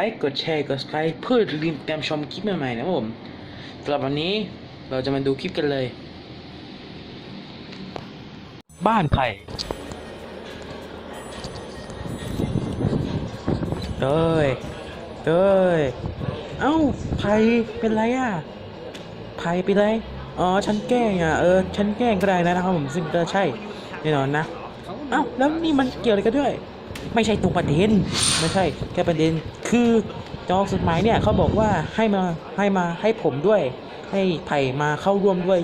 ลค์ กดแชร์ กด subscribe เพื่อลืมตามชมคลิปใหม่ๆนะครับผมสำหรับวันนี้เราจะมาดูคลิปกันเลย บ้านไผ่เต้ยเต้ยเอ้าไผ่เป็นไรอะไผ่เป็นไร อ๋อ ฉันแกล้งอะ เออ ฉันแกล้งก็ได้นะนะครับผมซึ่งก็ใช่แน่นอนนะ เอ้าแล้วนี่มันเกี่ยวอะไรกันด้วย ไม่ใช่ตรงประเด็นไม่ใช่แค่ประเด็น คือจองสุดหมายเนี่ยเขาบอกว่าให้มาให้มาให้ผมด้วย ให้ไผ่มาเข้าร่วมด้วย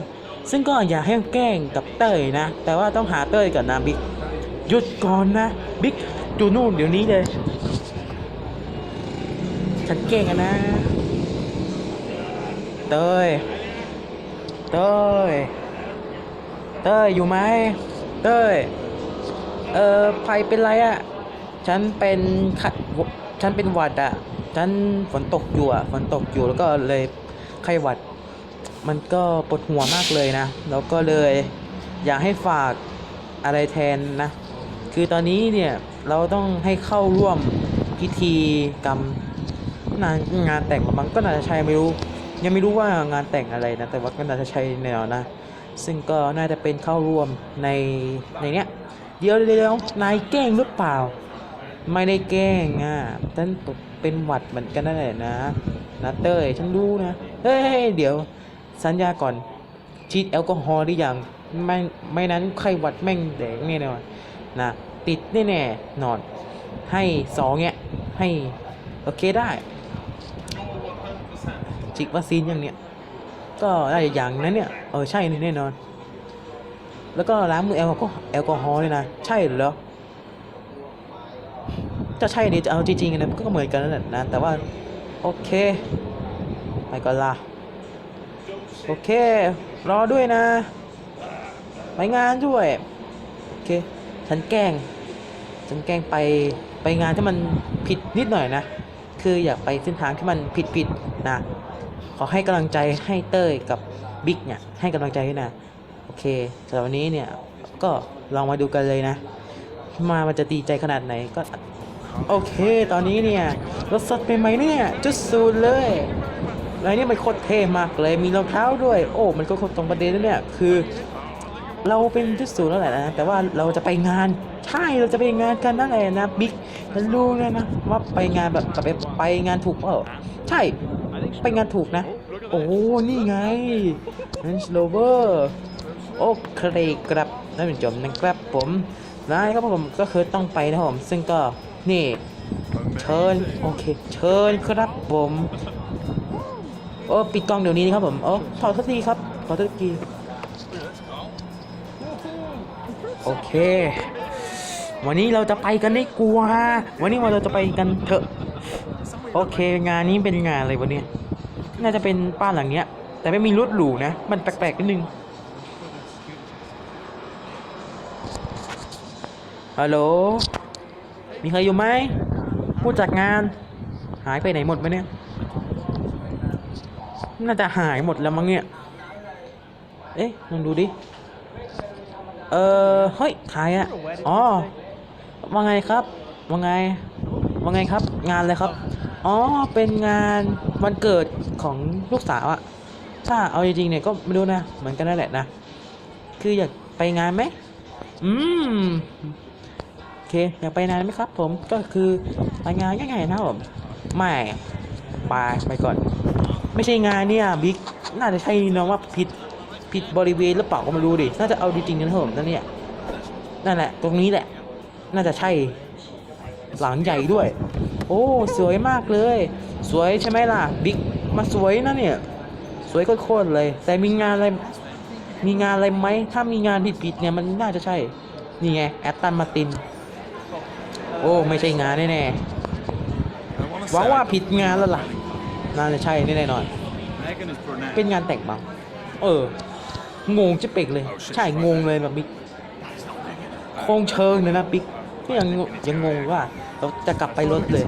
ซึ่งก็อย่าให้แกล้งกับเต้ยนะ แต่ว่าต้องหาเต้ยก่อนนะบิ๊กหยุดก่อนนะบิ๊กอยู่นู่นเดี๋ยวนี้เลยฉันแกล้งนะ เต้ย เต้ย เต้ยอยู่ไหม เต้ย เออไฟเป็นไรอะ่ะ ฉันเป็นฉันเป็นหวัดอะ่ะฉันฝนตกอยู่อะ่ะฝนตกอยู่แล้วก็เลยไข้หวัด มันก็ปวดหัวมากเลยนะ แล้วก็เลยอยากให้ฝากอะไรแทนนะ คือตอนนี้เนี่ยเราต้องให้เข้าร่วมพิธีกรรมงานงานแต่งมันก็น่าจะใช่ไม่รู้ ยังไม่รู้ว่างานแต่งอะไรนะ แต่ว่าก็น่าจะใช่แนวนะ ซึ่งก็น่าจะเป็นเข้าร่วมในในเนี้ยเดี๋ยวเดี๋ยวนายแกล้งหรือเปล่า ไม่ได้แกล้งอะฉันเป็นหวัดเหมือนกันนั่นแหละนะนะเต้ยฉันรู้นะ เฮ้ย เดี๋ยว สัญญาก่อนฉีดแอลกอฮอล์หรือยังไม่ไม่นั้นไข้หวัดแม่งแดงแน่นอนนะติดแน่ๆนอน ให้สองเนี้ยให้ โอเคได้ฉีดวัคซีนอย่างเนี้ยก็ได้อย่างนั้นเนี่ยเออใช่แน่นอน แล้วก็ล้างมือแอลกอฮอล์แอลกอฮอล์เลยนะ ใช่เหรอ จะใช่ดีจะเอาจริงๆนะก็เหมือนกันนั่นแหละนะแต่ว่า โอเค ไปก่อนละโอเค รอด้วยนะ ไปงานด้วย โอเค ฉันแกล้ง ฉันแกล้งไปไปงานที่มันผิดนิดหน่อยนะ คืออยากไปเส้นทางที่มันผิดผิดๆนะ ขอให้กำลังใจให้เต้ยกับบิ๊กเนี่ย ให้กำลังใจด้วยนะ โอเคสำหรับวันนี้เนี่ย ก็ลองมาดูกันเลยนะ มามันจะดีใจขนาดไหนก็ โอเค ตอนนี้เนี่ยรถสดเป็นไหมเนี่ยจุดศูนย์เลยอะไรเนี่ยมันโคตรเท่มากเลยมีรองเท้าด้วย โอ้ มันก็โคตรตรงประเด็นแล้วเนี่ยคือ เราเป็นจุดศูนย์แล้วแหละนะแต่ว่าเราจะไปงานใช่เราจะไปงานกันนั่นแหละนะบิ๊กฉันรู้นะนะว่าไปงานแบบไปไปงานถูกเปล่าใช่ไปงานถูกนะ โอ้นี่ไงนันสโลเวอร์โอเคครับนั่นเป็นจมนะครับผมนะครับผมก็คือต้องไปนะผมซึ่งก็ นี่ เชิญ โอเค เชิญครับผม โอ้ปิดกล้องเดี๋ยวนี้นะครับผมโอ้ขอโทษทีครับขอโทษทีโอเค วันนี้เราจะไปกันได้กลัววันนี้เราจะไปกันเถอะ โอเค งานนี้เป็นงานอะไรวันนี้น่าจะเป็นบ้านหลังเนี้ย แต่ไม่มีรถหรูนะ มันแปลกๆนิดนึง ฮัลโหล มีใครอยู่ไหมผู้จัดงาน หายไปไหนหมดไหมเนี่ย น่าจะหายหมดแล้วมั้งเนี่ย เอ๊ะลองดูดิ เออเฮ้ยใครอะอ๋อ ว่าไงครับ ว่าไง ว่าไงครับ งานอะไรครับ อ๋อ เป็นงานวันเกิดของลูกสาวอะถ้าเอาจริงๆเนี่ยก็ไม่รู้นะ เหมือนกันนั่นแหละนะ คืออยากไปงานไหม อืม อเคอยากไปนานไหมครับ ผมก็คือไปงานง่ายๆนะครับผมไม่ไปไปก่อน ไม่ใช่งานเนี่ยบิ๊กน่าจะใช่นะว่าผิดผิดบริเวณหรือเปล่าก็ไม่รู้ดิน่าจะเอาจริงๆนะครับผมนั่นเนี่ยนั่นแหละ ตรงนี้แหละ น่าจะใช่หลังใหญ่ด้วย โอ้สวยมากเลย สวยใช่ไหมล่ะบิ๊กมาสวยนะเนี่ย สวยโคตรเลย แต่มีงานอะไรมีงานอะไรไหมถ้ามีงานผิดๆเนี่ยมันน่าจะใช่ นี่ไงแอตตันมาติน โอ้ไม่ใช่งานแน่ๆหวังว่าผิดงานแล้วล่ะน่าจะใช่แน่น่อย Megan is brunette. เป็นงานแต่งบ้างเออ งงจะเป็กเลย ใช่งงเลยแบบบิ๊กโคงเชิงเลยนะบิ๊กก็ยังยังงงว่าเราจะกลับไปรถเลย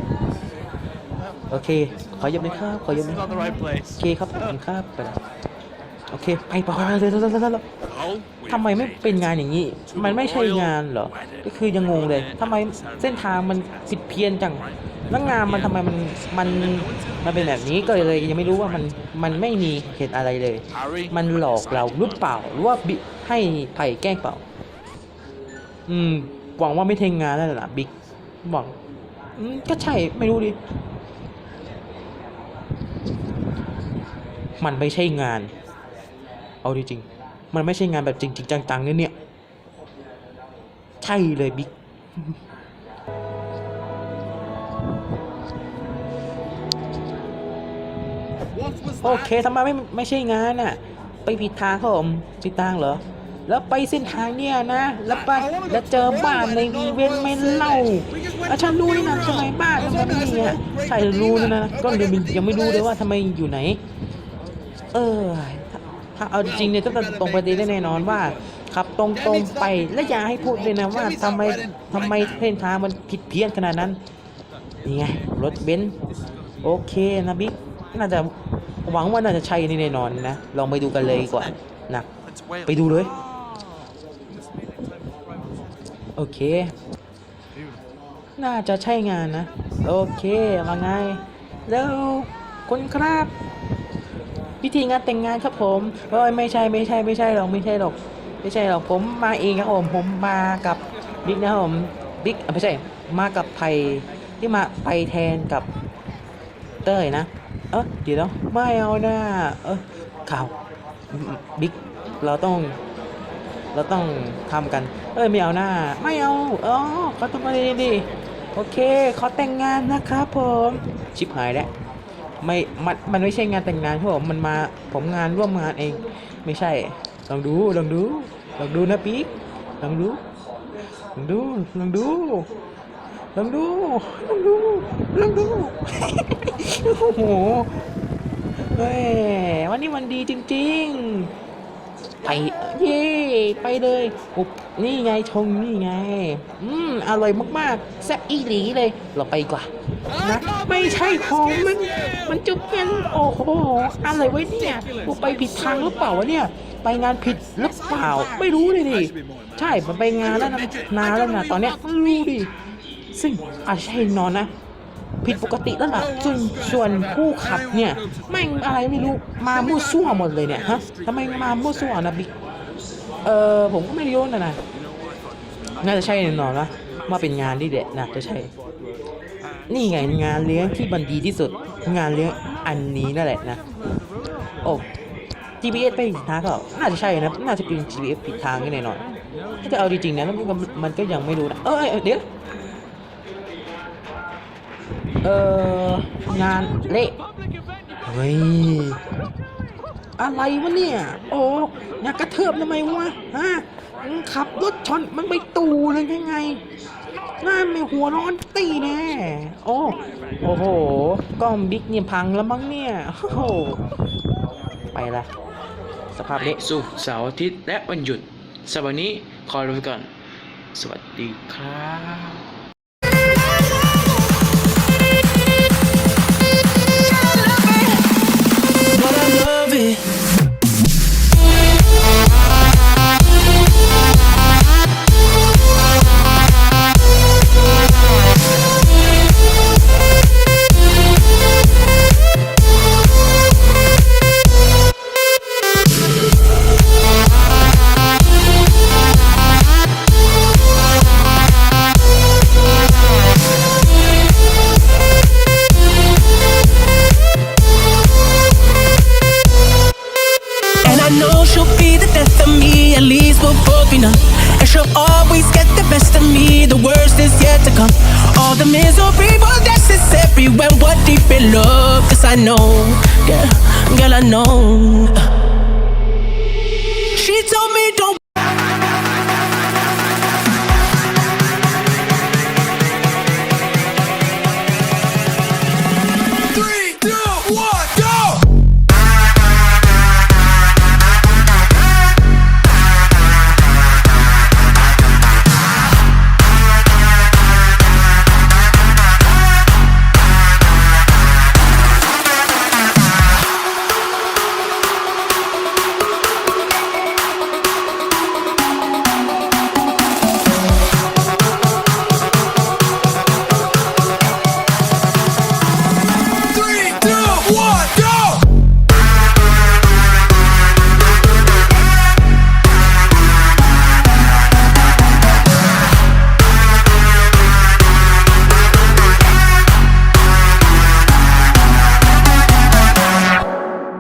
โอเค ขอย็บเลยครับ ขอย็บ This เลยโอเคครับขอบคุณครับไปโอเค ไปไปไปเลยเลยเลยเลย Oh, we ทำไมไม่เป็นงานอย่างนี้ มันไม่ใช่งานเหรอก็คือยังงงเลยทำไมเส้นทางมันผิดเพี้ยนจังแล้วงานมันทำไมมันมันมันเป็นแบบนี้ก็เลยยังไม่รู้ว่ามันมันไม่มีเหตุอะไรเลย มันหลอกเราหรือเปล่าหรือว่าบิให้ไผ่แกล้งเปล่า อืมหวังว่าไม่เทงงานนั่นแหละบิ๊กหวังอืมก็ใช่ไม่รู้ดิมันไม่ใช่งาน เอาจริงๆ มันไม่ใช่งานแบบจริงๆจังๆเนี่ยใช่เลยบิ๊กโอเคทำไมไม่ไม่ใช่งานน่ะ ไปผิดทางครับผมผิดทางเหรอ แล้วไปเส้นทางเนี่ยนะ แล้วไปแล้วเจอบ้านในอีเวนต์ไม่เล่าอะฉันรู้นี่นะทำไมบ้านทำไมไม่มีอะใช่รู้นะนะก็ยังยังไม่รู้เลยว่าทำไมอยู่ไหน เออ ถ้าเอาจริงเนี่ยต้องตรงไปได้แน่นอนว่าขับตรงๆไปและอย่าให้พูดเลยนะว่าทำไมทำไมเส้นทางมันผิดเพี้ยนขนาดนั้นนี่ไงรถเบนซ์โอเคนะบิ๊กน่าจะหวังว่าน่าจะใช่นี่แน่นอนนะลองไปดูกันเลยดีกว่านนะไปดูเลยโอเค น่าจะใช่งานนะ โอเค มาไง แล้วคุณครับ พิธีงานแต่งงานครับผมเอ้ยไม่ใช่ไม่ใช่ไม่ใช่หรอกไม่ใช่หรอกไม่ใช่หรอกผมมาเองครับผมผมมากับบิ๊กนะครับผมบิ๊กไม่ใช่มากับไผ่ที่มาไปแทนกับเต้ยนะ เออเดี๋ยวนะไม่เอานะเออข่าวบิ๊กเราต้อง เราต้องทำกัน เอ้ยไม่เอาหน้า ไม่เอาอ๋อเขาต้องมาดีดีโอเคขอแต่งงานนะครับผม ชิบหายแล้ว ไม่มันมันไม่ใช่งานแต่งงานครับผมมันมาผมงานร่วมงานเอง ไม่ใช่ ลองดูลองดูลองดูนะปี๊กลองดูลองดูลองดูลองดูลองดูลองดูโอ้โหเฮ้ยวันนี้วันดีจริง ๆ ไปเย่ไปเลยอุ๊บนี่ไงชงนี่ไง อืมอร่อยมากๆแซ่บอีหลีเลย เราไปดีกว่านะไม่ใช่ของมันมันจะเป็นโอ้โหอะไรไว้เนี่ยกูไปผิดทางหรือเปล่าวะเนี่ย ไปงานผิดหรือเปล่า ไม่รู้เลยดิใช่มันไปงานแล้วนะนานแล้วนะตอนเนี้ยไม่รู้ดิซึ่งอาจจะใช่นอนนะ ผิดปกติแล้วล่ะส่วนส่วนผู้ขับเนี่ยแม่งอะไรไม่รู้มามั่วซั่วหมดเลยเนี่ยฮะทำไมมามั่วซั่วนะบิ๊กเออผมก็ไม่รู้นะนะน่าจะใช่แน่นอนนะว่าเป็นงานที่เด็ดนะจะใช่ นี่ไงงานเลี้ยงที่มันดีที่สุด งานเลี้ยงอันนี้นั่นแหละนะโอ้ GPS ไปผิดทางก็น่าจะใช่นะน่าจะเป็น GPS ผิดทางแน่นอนถ้าจะเอาจริงๆนะมันก็มันก็ยังไม่รู้นะเอ้ยเดี๋ยว เอองานเละเฮ้ย อะไรวะเนี่ย โอ้อยากกระเทิบทำไมวะฮะขับรถชนมันไปตูเลยยังไงน้าไม่หัวร้อนตีแน่โอ้โอ้โหกล้องบิ๊กเนี่ยพังแล้วมั้งเนี่ยโอ้โหไปละสภาพเละศุกร์เสาร์อาทิตย์และวันหยุดสวันนี้ขอลาไปก่อน สวัสดีครับ love it. In love. Cause I know, girl, girl, I know.